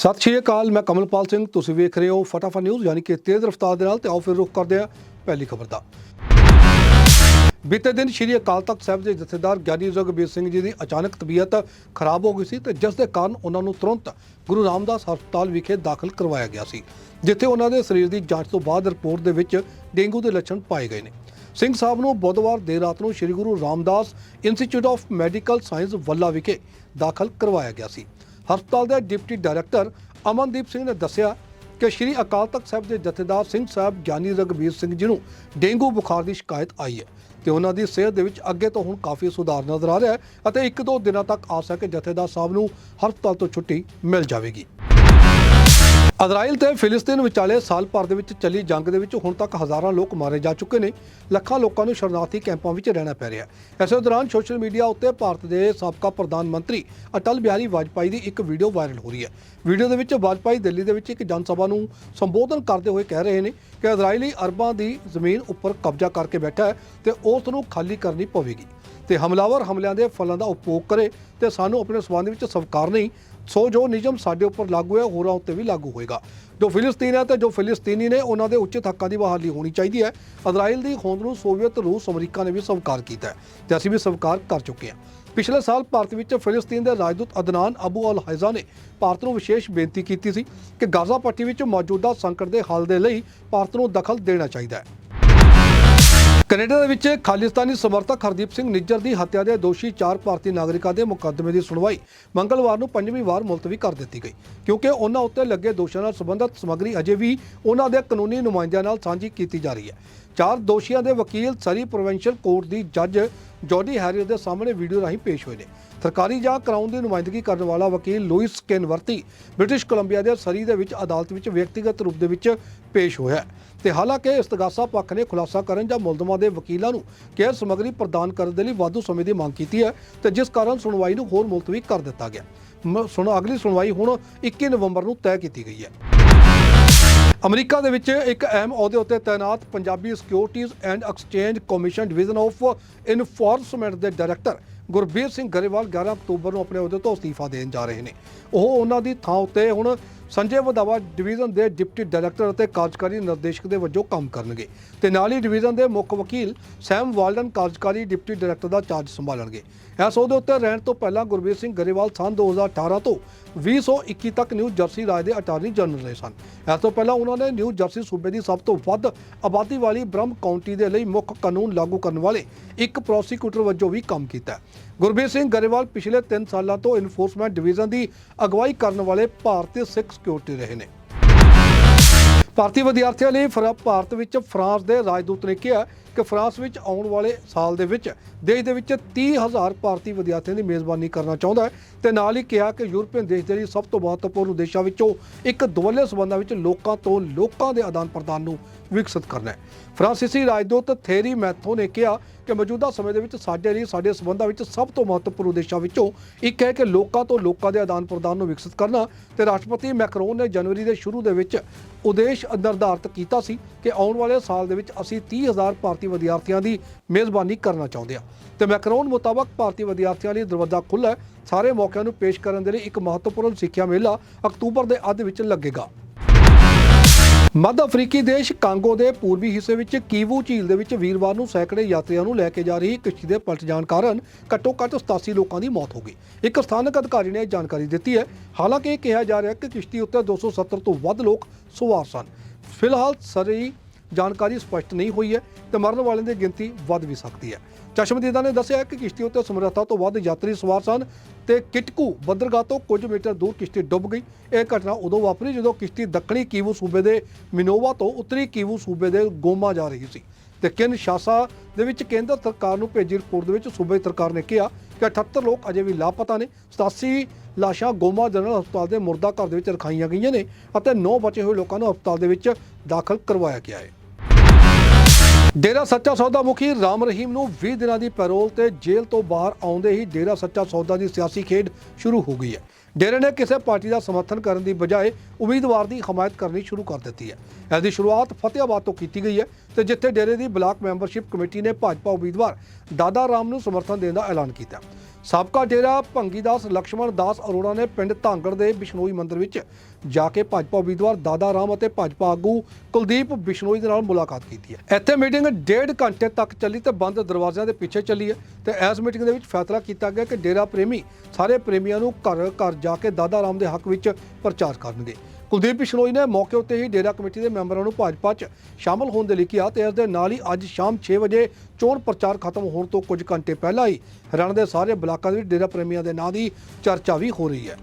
ਸਤਿ ਸ਼੍ਰੀ ਅਕਾਲ, ਮੈਂ ਕਮਲਪਾਲ ਸਿੰਘ, ਤੁਸੀਂ ਵੇਖ ਰਹੇ ਹੋ ਫਟਾਫਟ ਨਿਊਜ਼, ਯਾਨੀ ਕਿ ਤੇਜ਼ ਰਫ਼ਤਾਰ ਦੇ ਨਾਲ ਤੇ ਆਓ ਫਿਰ ਰੁਕ ਕਰਦੇ ਹਾਂ ਪਹਿਲੀ ਖਬਰ ਦਾ। ਬੀਤੇ ਦਿਨ ਸ਼੍ਰੀ ਅਕਾਲ ਤਖਤ ਸਾਹਿਬ ਦੇ ਜਥੇਦਾਰ ਗਿਆਨੀ ਜਗਬੀਰ ਸਿੰਘ ਜੀ ਦੀ ਅਚਾਨਕ ਤਬੀਅਤ ਖਰਾਬ ਹੋ ਗਈ ਸੀ ਤੇ ਜਿਸ ਦੇ ਕਾਰਨ ਉਹਨਾਂ ਨੂੰ ਤੁਰੰਤ ਗੁਰੂ ਰਾਮਦਾਸ ਹਸਪਤਾਲ ਵਿਖੇ ਦਾਖਲ ਕਰਵਾਇਆ ਗਿਆ ਸੀ, ਜਿੱਥੇ ਉਹਨਾਂ ਦੇ ਸਰੀਰ ਦੀ ਜਾਂਚ ਤੋਂ ਬਾਅਦ ਰਿਪੋਰਟ ਦੇ ਵਿੱਚ ਡੇਂਗੂ ਦੇ ਲੱਛਣ ਪਾਏ ਗਏ ਨੇ। ਸਿੰਘ ਸਾਹਿਬ ਨੂੰ ਬੁੱਧਵਾਰ ਦੇਰ ਰਾਤ ਨੂੰ Sri Guru Ramdas institute of medical science Vallah ਵਿਖੇ ਦਾਖਲ ਕਰਵਾਇਆ ਗਿਆ ਸੀ। ਹਸਪਤਾਲ ਦੇ ਡਿਪਟੀ ਡਾਇਰੈਕਟਰ ਅਮਨਦੀਪ ਸਿੰਘ ਨੇ ਦੱਸਿਆ ਕਿ ਸ਼੍ਰੀ ਅਕਾਲ ਤਖਤ ਸਾਹਿਬ ਦੇ ਜਥੇਦਾਰ ਸਿੰਘ ਸਾਹਿਬ ਗਿਆਨੀ ਰਗਬੀਰ ਸਿੰਘ ਜੀ ਨੂੰ ਡੇਂਗੂ ਬੁਖਾਰ ਦੀ ਸ਼ਿਕਾਇਤ ਆਈ ਹੈ ਤੇ ਉਹਨਾਂ ਦੀ ਸਿਹਤ ਦੇ ਵਿੱਚ ਅੱਗੇ ਤੋਂ ਹੁਣ ਕਾਫੀ ਸੁਧਾਰ ਨਜ਼ਰ ਆ ਰਿਹਾ ਹੈ ਅਤੇ ਇੱਕ ਦੋ ਦਿਨਾਂ ਤੱਕ ਆਸ ਹੈ ਕਿ ਜਥੇਦਾਰ ਸਾਹਿਬ ਨੂੰ ਹਸਪਤਾਲ ਤੋਂ ਛੁੱਟੀ ਮਿਲ ਜਾਵੇਗੀ। ਇਜ਼ਰਾਈਲ ਤੇ ਫਿਲਿਸਤੀਨ ਵਿਚਾਲੇ ਸਾਲ ਭਰ ਦੇ ਵਿੱਚ ਚੱਲੀ ਜੰਗ ਦੇ ਵਿੱਚ ਹੁਣ ਤੱਕ ਹਜ਼ਾਰਾਂ ਲੋਕ ਮਾਰੇ ਜਾ ਚੁੱਕੇ ਨੇ। ਲੱਖਾਂ ਲੋਕਾਂ ਨੂੰ ਸ਼ਰਨਾਰਥੀ ਕੈਂਪਾਂ ਵਿੱਚ ਰਹਿਣਾ ਪੈ ਰਿਹਾ ਹੈ। ਇਸੇ ਦੌਰਾਨ ਸੋਸ਼ਲ ਮੀਡੀਆ ਉੱਤੇ ਭਾਰਤ ਦੇ ਸਾਬਕਾ ਪ੍ਰਧਾਨ ਮੰਤਰੀ ਅਟਲ ਬਿਹਾਰੀ ਵਾਜਪਾਈ ਦੀ ਇੱਕ ਵੀਡੀਓ ਵਾਇਰਲ ਹੋ ਰਹੀ ਹੈ। ਵੀਡੀਓ ਦੇ ਵਿੱਚ ਵਾਜਪਾਈ ਦਿੱਲੀ ਦੇ ਵਿੱਚ ਇੱਕ ਜਨ ਸਭਾ ਨੂੰ ਸੰਬੋਧਨ ਕਰਦੇ ਹੋਏ ਕਹਿ ਰਹੇ ਨੇ ਕਿ ਇਜ਼ਰਾਈਲੀ ਅਰਬਾਂ ਦੀ ਜ਼ਮੀਨ ਉੱਪਰ ਕਬਜ਼ਾ ਕਰਕੇ ਬੈਠਾ ਹੈ ਤੇ ਉਸ ਨੂੰ ਖਾਲੀ ਕਰਨੀ ਪਵੇਗੀ। ਤੇ ਹਮਲਾਵਰ ਹਮਲਿਆਂ ਦੇ ਫਲਾਂ ਦਾ ਉਪਭੋਗ ਕਰੇ ਤੇ ਸਾਨੂੰ ਆਪਣੇ ਸਬੰਧ ਵਿੱਚ ਸਵਕਾਰ ਨਹੀਂ। ਸੋ ਜੋ ਨਿਯਮ ਸਾਡੇ ਉੱਪਰ ਲਾਗੂ ਹੈ, ਹੋਰਾਂ ਉੱਤੇ ਵੀ ਲਾਗੂ ਹੋਏਗਾ। ਜੋ ਫਿਲਿਸਤੀਨ ਹੈ ਤੇ ਜੋ ਫਿਲਿਸਤੀਨੀ ਨੇ, ਉਹਨਾਂ ਦੇ ਉੱਚਿਤ ਹੱਕਾਂ ਦੀ ਬਹਾਲੀ ਹੋਣੀ ਚਾਹੀਦੀ ਹੈ। ਇਜ਼ਰਾਈਲ ਦੀ ਹੋਂਦ ਨੂੰ ਸੋਵੀਅਤ ਰੂਸ ਅਮਰੀਕਾ ਨੇ ਵੀ ਸਵੀਕਾਰ ਕੀਤਾ ਹੈ ਤੇ ਅਸੀਂ ਵੀ ਸਵੀਕਾਰ ਕਰ ਚੁੱਕੇ ਹਾਂ। ਪਿਛਲੇ ਸਾਲ ਭਾਰਤ ਵਿੱਚ ਫਿਲਿਸਤੀਨ ਦੇ ਰਾਜਦੂਤ ਅਦਨਾਨ ਅਬੂ ਅਲ ਹਾਇਜ਼ਾ ਨੇ ਭਾਰਤ ਨੂੰ ਵਿਸ਼ੇਸ਼ ਬੇਨਤੀ ਕੀਤੀ ਸੀ ਕਿ ਗਾਜ਼ਾ ਪੱਟੀ ਵਿੱਚ ਮੌਜੂਦਾ ਸੰਕਟ ਦੇ ਹੱਲ ਦੇ ਲਈ ਭਾਰਤ ਨੂੰ ਦਖਲ ਦੇਣਾ ਚਾਹੀਦਾ ਹੈ। ਕੈਨੇਡਾ ਦੇ ਵਿੱਚ ਖਾਲਿਸਤਾਨੀ ਸਮਰਥਕ ਹਰਦੀਪ ਸਿੰਘ ਨਿੱਜਰ ਦੀ ਹੱਤਿਆ ਦੇ ਦੋਸ਼ੀ ਚਾਰ ਭਾਰਤੀ ਨਾਗਰਿਕਾਂ ਦੇ ਮੁਕੱਦਮੇ ਦੀ ਸੁਣਵਾਈ ਮੰਗਲਵਾਰ ਨੂੰ ਪੰਜਵੀਂ ਵਾਰ ਮੁਲਤਵੀ ਕਰ ਦਿੱਤੀ ਗਈ। ਕਿਉਂਕਿ ਉਹਨਾਂ ਉੱਤੇ ਲੱਗੇ ਦੋਸ਼ਾਂ ਨਾਲ ਸੰਬੰਧਿਤ ਸਮੱਗਰੀ ਅਜੇ ਵੀ ਉਹਨਾਂ ਦੇ ਕਾਨੂੰਨੀ ਨੁਮਾਇੰਦਿਆਂ ਨਾਲ ਸਾਂਝੀ ਕੀਤੀ ਜਾ ਰਹੀ ਹੈ। ਚਾਰ ਦੋਸ਼ੀਆਂ ਦੇ ਵਕੀਲ ਸਰੀ ਪ੍ਰੋਵਿੰਸ਼ੀਅਲ ਕੋਰਟ ਦੀ ਜੱਜ ਜੋਡੀ ਹੈਰੀਅਰ ਦੇ ਸਾਹਮਣੇ ਵੀਡੀਓ ਰਾਹੀਂ ਪੇਸ਼ ਹੋਏ ਨੇ। ਸਰਕਾਰੀ ਜਾਂ ਕਰਾਉਣ ਦੀ ਨੁਮਾਇੰਦਗੀ ਕਰਨ ਵਾਲਾ ਵਕੀਲ ਲੂਇਸ ਕੇਨਵਰਤੀ ਬ੍ਰਿਟਿਸ਼ ਕੋਲੰਬੀਆ ਦੇ ਸਰੀ ਦੇ ਵਿੱਚ ਅਦਾਲਤ ਵਿੱਚ ਵਿਅਕਤੀਗਤ ਰੂਪ ਦੇ ਵਿੱਚ ਪੇਸ਼ ਹੋਇਆ ਹੈ। ਤੇ ਹਾਲਾਂਕਿ ਇਸਤਗਾਸਾ ਪੱਖ ਨੇ ਖੁਲਾਸਾ ਕਰਨ ਜਾਂ ਮੁਲਜ਼ਮਾਂ ਦੇ ਵਕੀਲਾਂ ਨੂੰ ਕੇਸ ਸਮੱਗਰੀ ਪ੍ਰਦਾਨ ਕਰਨ ਦੇ ਲਈ ਵਾਧੂ ਸਮੇਂ ਦੀ ਮੰਗ ਕੀਤੀ ਹੈ ਤੇ ਜਿਸ ਕਾਰਨ ਸੁਣਵਾਈ ਨੂੰ ਹੋਰ ਮੁਲਤਵੀ ਕਰ ਦਿੱਤਾ ਗਿਆ। ਸੁਣ, ਅਗਲੀ ਸੁਣਵਾਈ ਹੁਣ 21 ਨਵੰਬਰ ਨੂੰ ਤੈਅ ਕੀਤੀ ਗਈ ਹੈ। ਅਮਰੀਕਾ ਦੇ ਵਿੱਚ ਇੱਕ ਅਹਿਮ ਅਹੁਦੇ ਉੱਤੇ ਤਾਇਨਾਤ Punjabi securities and exchange commission division of enforcement ਦੇ ਡਾਇਰੈਕਟਰ ਗੁਰਬੀਰ ਸਿੰਘ ਗਰੇਵਾਲ 11 ਅਕਤੂਬਰ ਨੂੰ ਆਪਣੇ ਅਹੁਦੇ ਤੋਂ ਅਸਤੀਫਾ ਦੇਣ ਜਾ ਰਹੇ ਨੇ। ਉਹ ਉਹਨਾਂ ਦੀ ਥਾਂ ਉੱਤੇ ਹੁਣ ਸੰਜੇ ਵਧਾਵਾ ਡਿਵੀਜ਼ਨ ਦੇ ਡਿਪਟੀ ਡਾਇਰੈਕਟਰ ਅਤੇ ਕਾਰਜਕਾਰੀ ਨਿਰਦੇਸ਼ਕ ਦੇ ਵਜੋਂ ਕੰਮ ਕਰਨਗੇ ਤੇ ਨਾਲ ਹੀ ਡਿਵੀਜ਼ਨ ਦੇ ਮੁੱਖ ਵਕੀਲ ਸੈਮ ਵਾਲਡਨ ਕਾਰਜਕਾਰੀ ਡਿਪਟੀ ਡਾਇਰੈਕਟਰ ਦਾ ਚਾਰਜ ਸੰਭਾਲਣਗੇ। ਇਸ ਅਹੁਦੇ ਉੱਤੇ ਰਹਿਣ ਤੋਂ ਪਹਿਲਾਂ ਗੁਰਬੀਰ ਸਿੰਘ ਗਰੇਵਾਲ ਸੰਨ 2018 ਤੋਂ 2021 ਤੱਕ ਨਿਊ ਜਰਸੀ ਰਾਜ ਦੇ ਅਟਾਰਨੀ ਜਨਰਲ ਰਹੇ ਸਨ। ਇਸ ਤੋਂ ਪਹਿਲਾਂ ਉਹਨਾਂ ਨੇ ਨਿਊ ਜਰਸੀ ਸੂਬੇ ਦੀ ਸਭ ਤੋਂ ਵੱਧ ਆਬਾਦੀ ਵਾਲੀ ਬ੍ਰਹਮ ਕਾਉਂਟੀ ਦੇ ਲਈ ਮੁੱਖ ਕਾਨੂੰਨ ਲਾਗੂ ਕਰਨ ਵਾਲੇ ਇੱਕ ਪ੍ਰੋਸੀਕਿਊਟਰ ਵਜੋਂ ਵੀ ਕੰਮ ਕੀਤਾ ਗੁਰਬੀਰ ਸਿੰਘ ਗਰੇਵਾਲ ਪਿਛਲੇ 3 ਸਾਲਾਂ ਤੋਂ ਇਨਫੋਰਸਮੈਂਟ ਡਿਵੀਜ਼ਨ ਦੀ ਅਗਵਾਈ ਕਰਨ ਵਾਲੇ ਭਾਰਤੀ ਸਿੱਖ ਸਿਕਿਉਰਿਟੀ ਰਹੇ ਨੇ। ਭਾਰਤੀ ਵਿਦਿਆਰਥੀਆਂ ਲਈ ਭਾਰਤ ਵਿੱਚ ਫਰਾਂਸ ਦੇ ਰਾਜਦੂਤ ਨੇ ਕਿਹਾ ਕਿ ਫਰਾਂਸ ਵਿੱਚ ਆਉਣ ਵਾਲੇ ਸਾਲ ਦੇ ਵਿੱਚ ਦੇਸ਼ ਦੇ ਵਿੱਚ 30000 ਭਾਰਤੀ ਵਿਦਿਆਰਥੀਆਂ ਦੀ ਮੇਜ਼ਬਾਨੀ ਕਰਨਾ ਚਾਹੁੰਦਾ ਹੈ ਤੇ ਨਾਲ ਹੀ ਕਿਹਾ ਕਿ ਯੂਰਪੀਅਨ ਦੇਸ਼ ਦੇ ਲਈ ਸਭ ਤੋਂ ਮਹੱਤਵਪੂਰਨ ਦੇਸ਼ਾਂ ਵਿੱਚੋਂ ਇੱਕ ਦੁਵੱਲੇ ਸਬੰਧਾਂ ਵਿੱਚ ਲੋਕਾਂ ਤੋਂ ਲੋਕਾਂ ਦੇ ਆਦਾਨ ਪ੍ਰਦਾਨ ਨੂੰ ਵਿਕਸਿਤ ਕਰਨਾ ਹੈ। ਫਰਾਂਸੀਸੀ ਰਾਜਦੂਤ ਥੇਰੀ ਮੈਥੋ ਨੇ ਕਿਹਾ ਕਿ ਮੌਜੂਦਾ ਸਮੇਂ ਦੇ ਵਿੱਚ ਸਾਡੇ ਲਈ ਸਾਡੇ ਸਬੰਧਾਂ ਵਿੱਚ ਸਭ ਤੋਂ ਮਹੱਤਵਪੂਰਨ ਦੇਸ਼ਾਂ ਵਿੱਚੋਂ ਇੱਕ ਹੈ ਕਿ ਲੋਕਾਂ ਤੋਂ ਲੋਕਾਂ ਦੇ ਆਦਾਨ ਪ੍ਰਦਾਨ ਨੂੰ ਵਿਕਸਿਤ ਕਰਨਾ ਤੇ ਰਾਸ਼ਟਰਪਤੀ ਮੈਕਰੋਨ ਨੇ ਜਨਵਰੀ ਦੇ ਸ਼ੁਰੂ ਦੇ ਵਿੱਚ ਉਦੇਸ਼ ਨਿਰਧਾਰਤ ਕੀਤਾ ਸੀ ਕਿ ਆਉਣ ਵਾਲੇ ਸਾਲ ਦੇ ਵਿੱਚ ਅਸੀਂ 30000 ਭਾਰਤੀ ਵਿਦਿਆਰਥੀਆਂ ਦੀ ਮੇਜ਼ਬਾਨੀ ਕਰਨਾ ਚਾਹੁੰਦੇ ਹਾਂ ਤੇ ਮੈਕਰੋਨ ਮੁਤਾਬਕ ਭਾਰਤੀ ਵਿਦਿਆਰਥੀਆਂ ਲਈ ਦਰਵਾਜ਼ਾ ਖੁੱਲ੍ਹਾ ਹੈ। ਸਾਰੇ ਮੌਕਿਆਂ ਨੂੰ ਪੇਸ਼ ਕਰਨ ਦੇ ਲਈ ਇੱਕ ਮਹੱਤਵਪੂਰਨ ਸਿੱਖਿਆ ਮੇਲਾ ਅਕਤੂਬਰ ਦੇ ਅੱਧ ਵਿੱਚ ਲੱਗੇਗਾ। ਮੱਧ ਅਫਰੀਕੀ ਦੇਸ਼ ਕਾਂਗੋ ਦੇ ਪੂਰਬੀ ਹਿੱਸੇ ਵਿੱਚ ਕੀਵੂ ਝੀਲ ਦੇ ਵਿੱਚ ਵੀਰਵਾਰ ਨੂੰ ਸੈਂਕੜੇ ਯਾਤਰੀਆਂ ਨੂੰ ਲੈ ਕੇ ਜਾ ਰਹੀ ਕਿਸ਼ਤੀ ਦੇ ਪਲਟ ਜਾਣ ਕਾਰਨ ਘੱਟੋ-ਘੱਟ 87 ਲੋਕਾਂ ਦੀ ਮੌਤ ਹੋ ਗਈ। ਇੱਕ ਸਥਾਨਕ ਅਧਿਕਾਰੀ ਨੇ ਇਹ ਜਾਣਕਾਰੀ ਦਿੱਤੀ ਹੈ। ਹਾਲਾਂਕਿ ਇਹ ਕਿਹਾ ਜਾ ਰਿਹਾ ਹੈ ਕਿ ਕਿਸ਼ਤੀ ਉੱਤੇ 270 ਤੋਂ ਵੱਧ ਲੋਕ ਸਵਾਰ ਸਨ। ਫਿਲਹਾਲ ਸਰੀ ਜਾਣਕਾਰੀ ਸਪਸ਼ਟ ਨਹੀਂ ਹੋਈ ਹੈ ਤੇ ਮਰਨ ਵਾਲਿਆਂ ਦੀ ਗਿਣਤੀ ਵੱਧ ਵੀ ਸਕਦੀ ਹੈ। ਚਸ਼ਮਦੀਦਾਂ ਨੇ ਦੱਸਿਆ ਕਿ ਕਿਸ਼ਤੀ ਉੱਤੇ ਸਮਰੱਥਾ ਤੋਂ ਵੱਧ ਯਾਤਰੀ ਸਵਾਰ ਸਨ ਤੇ ਕਿਟਕੂ ਬੰਦਰਗਾਹ ਤੋਂ ਕੁਝ ਮੀਟਰ ਦੂਰ ਕਿਸ਼ਤੀ ਡੁੱਬ ਗਈ। ਇਹ ਘਟਨਾ ਉਦੋਂ ਵਾਪਰੀ ਜਦੋਂ ਕਿਸ਼ਤੀ ਦੱਖਣੀ ਕੀਵੂ ਸੂਬੇ ਦੇ ਮਿਨੋਵਾ ਤੋਂ ਉੱਤਰੀ ਕੀਵੂ ਸੂਬੇ ਦੇ ਗੋਮਾ ਜਾ ਰਹੀ ਸੀ ਤੇ ਕਿਨ ਸ਼ਾਸਾ ਦੇ ਵਿੱਚ ਕੇਂਦਰ ਸਰਕਾਰ ਨੂੰ ਭੇਜੀ ਰਿਪੋਰਟ ਦੇ ਵਿੱਚ ਸੂਬੇ ਸਰਕਾਰ ਨੇ ਕਿਹਾ ਕਿ 78 ਲੋਕ ਅਜੇ ਵੀ ਲਾਪਤਾ ਨੇ। 87 ਲਾਸ਼ਾਂ ਗੋਮਾ ਜਨਰਲ ਹਸਪਤਾਲ ਦੇ ਮੁਰਦਾ ਘਰ ਦੇ ਵਿੱਚ ਰਖਾਈਆਂ ਗਈਆਂ ਨੇ ਅਤੇ 9 ਬਚੇ ਹੋਏ ਲੋਕਾਂ ਨੂੰ ਹਸਪਤਾਲ ਦੇ ਵਿੱਚ ਦਾਖਲ ਕਰਵਾਇਆ ਗਿਆ ਹੈ। ਡੇਰਾ ਸੱਚਾ ਸੌਦਾ ਮੁਖੀ ਰਾਮ ਰਹੀਮ ਨੂੰ 20 ਦਿਨਾਂ ਦੀ ਪੈਰੋਲ ਤੇ ਜੇਲ੍ਹ ਤੋਂ ਬਾਹਰ ਆਉਂਦੇ ਹੀ ਡੇਰਾ ਸੱਚਾ ਸੌਦਾ ਦੀ ਸਿਆਸੀ ਖੇਡ ਸ਼ੁਰੂ ਹੋ ਗਈ ਹੈ। ਡੇਰੇ ਨੇ ਕਿਸੇ ਪਾਰਟੀ ਦਾ ਸਮਰਥਨ ਕਰਨ ਦੀ ਬਜਾਏ ਉਮੀਦਵਾਰ ਦੀ ਹਮਾਇਤ ਕਰਨੀ ਸ਼ੁਰੂ ਕਰ ਦਿੱਤੀ ਹੈ। ਇਸ ਦੀ ਸ਼ੁਰੂਆਤ ਫਤਿਆਬਾਦ ਤੋਂ ਕੀਤੀ ਗਈ ਹੈ ਤੇ ਜਿੱਥੇ ਡੇਰੇ ਦੀ ਬਲਾਕ ਮੈਂਬਰਸ਼ਿਪ ਕਮੇਟੀ ਨੇ ਭਾਜਪਾ ਉਮੀਦਵਾਰ ਦਾਦਾ ਰਾਮ ਨੂੰ ਸਮਰਥਨ ਦੇਣ ਦਾ ਐਲਾਨ ਕੀਤਾ। ਸਾਬਕਾ ਡੇਰਾ ਭੰਗੀ ਦਾਸ ਲక్ష్మణ ਦਾਸ ਅਰੋੜਾ ਨੇ ਪਿੰਡ ਧਾਂਗੜ ਦੇ ਬਿਸ਼ਨੋਈ ਮੰਦਰ ਵਿੱਚ ਜਾ ਕੇ ਭਾਜਪਾ ਉਮੀਦਵਾਰ ਦਾਦਾ ਰਾਮ ਅਤੇ ਭਾਜਪਾ ਆਗੂ ਕੁਲਦੀਪ ਬਿਸ਼ਨੋਈ ਦੇ ਨਾਲ ਮੁਲਾਕਾਤ ਕੀਤੀ ਹੈ। ਇੱਥੇ ਮੀਟਿੰਗ ਡੇਢ ਘੰਟੇ ਤੱਕ ਚੱਲੀ ਤੇ ਬੰਦ ਦਰਵਾਜ਼ਿਆਂ ਦੇ ਪਿੱਛੇ ਚੱਲੀ ਹੈ ਤੇ ਇਸ ਮੀਟਿੰਗ ਦੇ ਵਿੱਚ ਫੈਸਲਾ ਕੀਤਾ ਗਿਆ ਕਿ ਡੇਰਾ ਪ੍ਰੇਮੀ ਸਾਰੇ ਪ੍ਰੇਮੀਆਂ ਨੂੰ ਘਰ ਘਰ ਜਾ ਕੇ ਦਾਦਾ ਰਾਮ ਦੇ ਹੱਕ ਵਿੱਚ ਪ੍ਰਚਾਰ ਕਰਨਗੇ। ਕੁਲਦੀਪ ਬਿਸ਼ਨੋਈ ਨੇ ਮੌਕੇ ਉੱਤੇ ਹੀ ਡੇਰਾ ਕਮੇਟੀ ਦੇ ਮੈਂਬਰਾਂ ਨੂੰ ਭਾਜਪਾ 'ਚ ਸ਼ਾਮਲ ਹੋਣ ਦੇ ਲਈ ਕਿਹਾ ਤੇ ਇਸ ਦੇ ਨਾਲ ਹੀ ਅੱਜ ਸ਼ਾਮ 6 ਵਜੇ ਚੋਣ ਪ੍ਰਚਾਰ ਖਤਮ ਹੋਣ ਤੋਂ ਕੁਝ ਘੰਟੇ ਪਹਿਲਾਂ ਹੀ ਹਰਿਆਣਾ ਦੇ ਸਾਰੇ ਬਲਾਕਾਂ ਦੇ ਵਿੱਚ ਡੇਰਾ ਪ੍ਰੇਮੀਆਂ ਦੇ ਨਾਂ ਦੀ ਚਰਚਾ ਵੀ ਹੋ ਰਹੀ ਹੈ।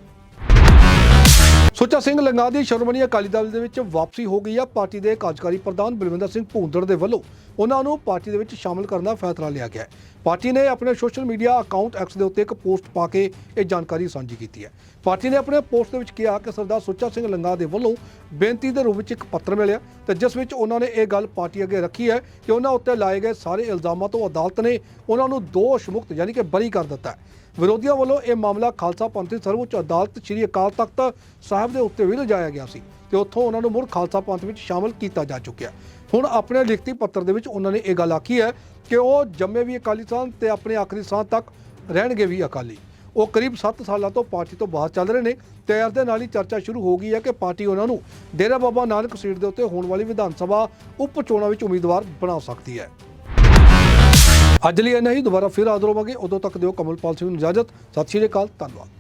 ਸੁੱਚਾ ਸਿੰਘ ਲੰਗਾ ਦੀ ਸ਼੍ਰੋਮਣੀ ਅਕਾਲੀ ਦਲ ਦੇ ਵਿੱਚ ਵਾਪਸੀ ਹੋ ਗਈ ਆ। ਪਾਰਟੀ ਦੇ ਕਾਰਜਕਾਰੀ ਪ੍ਰਧਾਨ ਬਲਵਿੰਦਰ ਸਿੰਘ ਭੂੰਦੜ ਦੇ ਵੱਲੋਂ ਉਹਨਾਂ ਨੂੰ ਪਾਰਟੀ ਦੇ ਵਿੱਚ ਸ਼ਾਮਲ ਕਰਨ ਦਾ ਫੈਸਲਾ ਲਿਆ ਗਿਆ ਹੈ। ਪਾਰਟੀ ਨੇ ਆਪਣੇ ਸੋਸ਼ਲ ਮੀਡੀਆ ਅਕਾਊਂਟ ਐਕਸ ਦੇ ਉੱਤੇ ਇੱਕ ਪੋਸਟ ਪਾ ਕੇ ਇਹ ਜਾਣਕਾਰੀ ਸਾਂਝੀ ਕੀਤੀ ਹੈ। ਪਾਰਟੀ ਨੇ ਆਪਣੇ ਪੋਸਟ ਦੇ ਵਿੱਚ ਕਿਹਾ ਕਿ ਸਰਦਾਰ ਸੁੱਚਾ ਸਿੰਘ ਲੰਗਾ ਦੇ ਵੱਲੋਂ ਬੇਨਤੀ ਦੇ ਰੂਪ ਵਿੱਚ ਇੱਕ ਪੱਤਰ ਮਿਲਿਆ ਤੇ ਜਿਸ ਵਿੱਚ ਉਹਨਾਂ ਨੇ ਇਹ ਗੱਲ ਪਾਰਟੀ ਅੱਗੇ ਰੱਖੀ ਹੈ ਕਿ ਉਹਨਾਂ ਉੱਤੇ ਲਾਏ ਗਏ ਸਾਰੇ ਇਲਜ਼ਾਮਾਂ ਤੋਂ ਅਦਾਲਤ ਨੇ ਉਹਨਾਂ ਨੂੰ ਦੋਸ਼ ਮੁਕਤ ਯਾਨੀ ਕਿ ਬਰੀ ਕਰ ਦਿੱਤਾ ਹੈ। ਵਿਰੋਧੀਆਂ ਵੱਲੋਂ ਇਹ ਮਾਮਲਾ ਖਾਲਸਾ ਪੰਥ ਦੀ ਸਰਵਉੱਚ ਅਦਾਲਤ ਸ੍ਰੀ ਅਕਾਲ ਤਖਤ ਸਾਹਿਬ ਦੇ ਉੱਤੇ ਵੀ ਲਿਜਾਇਆ ਗਿਆ ਸੀ ਤੇ ਉੱਥੋਂ ਉਹਨਾਂ ਨੂੰ ਮੁੜ ਖਾਲਸਾ ਪੰਥ ਵਿੱਚ ਸ਼ਾਮਲ ਕੀਤਾ ਜਾ ਚੁੱਕਿਆ। ਹੁਣ ਆਪਣੇ ਲਿਖਤੀ ਪੱਤਰ ਦੇ ਵਿੱਚ ਉਹਨਾਂ ਨੇ ਇਹ ਗੱਲ ਆਖੀ ਹੈ ਕਿ ਉਹ ਜੰਮੇ ਵੀ ਅਕਾਲੀ ਸਨ ਤੇ ਆਪਣੇ ਆਖਰੀ ਸਾਹ ਤੱਕ ਰਹਿਣਗੇ ਵੀ ਅਕਾਲੀ। ਉਹ ਕਰੀਬ 7 ਸਾਲਾਂ ਤੋਂ ਪਾਰਟੀ ਤੋਂ ਬਾਹਰ ਚੱਲ ਰਹੇ ਨੇ ਤੇ ਇਸ ਦੇ ਨਾਲ ਹੀ ਚਰਚਾ ਸ਼ੁਰੂ ਹੋ ਗਈ ਹੈ ਕਿ ਪਾਰਟੀ ਉਹਨਾਂ ਨੂੰ ਡੇਰਾ ਬਾਬਾ ਨਾਨਕ ਸੀਟ ਦੇ ਉੱਤੇ ਹੋਣ ਵਾਲੀ ਵਿਧਾਨ ਸਭਾ ਉਪ ਚੋਣਾਂ ਵਿੱਚ ਉਮੀਦਵਾਰ ਬਣਾ ਸਕਦੀ ਹੈ। ਅੱਜ ਲਈ ਇੰਨਾ ਹੀ। ਦੁਬਾਰਾ ਫਿਰ ਹਾਜ਼ਰ ਹੋਵਾਂਗੇ। ਉਦੋਂ ਤੱਕ ਦਿਓ ਕਮਲਪਾਲ ਸਿੰਘ ਨੂੰ ਇਜਾਜ਼ਤ। ਸਤਿ ਸ਼੍ਰੀ ਅਕਾਲ। ਧੰਨਵਾਦ।